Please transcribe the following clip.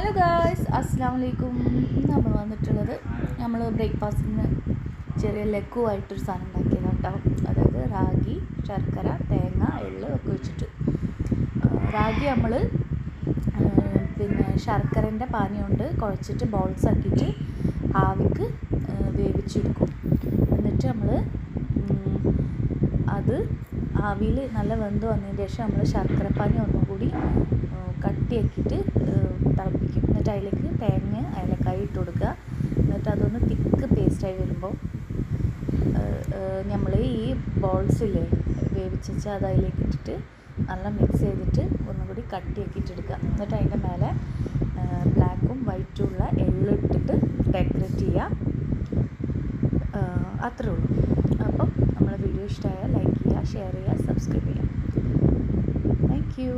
Hello guys അസ്സാം വലൈക്കും നമ്മൾ വന്നിട്ടുള്ളത് നമ്മൾ ബ്രേക്ക്ഫാസ്റ്റിന് ചെറിയ ലഘുവായിട്ടൊരു സാധനം ഉണ്ടാക്കിയതാണ് കേട്ടോ. അതായത് റാഗി ശർക്കര തേങ്ങ എള്ള് ഒക്കെ വെച്ചിട്ട്. റാഗി നമ്മൾ പിന്നെ ശർക്കരന്റെ പാനി കൊണ്ട് കുഴച്ചിട്ട് ബോൾസ് ആക്കിയിട്ട് ആവിക്ക് വേവിച്ചെടുക്കും. എന്നിട്ട് നമ്മൾ അത് ആവിയിൽ നല്ല വെന്ത് വന്നതിന് ശേഷം നമ്മൾ ശർക്കരപ്പാനി ഒന്നും കൂടി കട്ടിയാക്കിയിട്ട് തിളപ്പിക്കും. എന്നിട്ട് അതിലേക്ക് തേങ്ങ ഏലക്കായ ഇട്ട് കൊടുക്കുക. എന്നിട്ട് അതൊന്ന് തിക്ക് പേസ്റ്റായി വരുമ്പോൾ നമ്മൾ ഈ ബോൾസില്ലേ വേവിച്ച് വെച്ചാൽ അത് അതിലേക്ക് ഇട്ടിട്ട് നല്ല മിക്സ് ചെയ്തിട്ട് ഒന്നും കൂടി കട്ടിയാക്കി എടുക്കുക എന്നിട്ട് അതിന്റെ മേലെ ബ്ലാക്കും വൈറ്റും ഉള്ള എള്ള് ഇട്ടിട്ട് ഡെക്കറേറ്റ് ചെയ്യുക. അത്രേ ഉള്ളൂ. അപ്പം നമ്മളെ വീഡിയോ ഇഷ്ടമായാൽ ലൈക്ക് ചെയ്യുക ഷെയർ ചെയ്യുക സബ്സ്ക്രൈബ് ചെയ്യുക. Thank you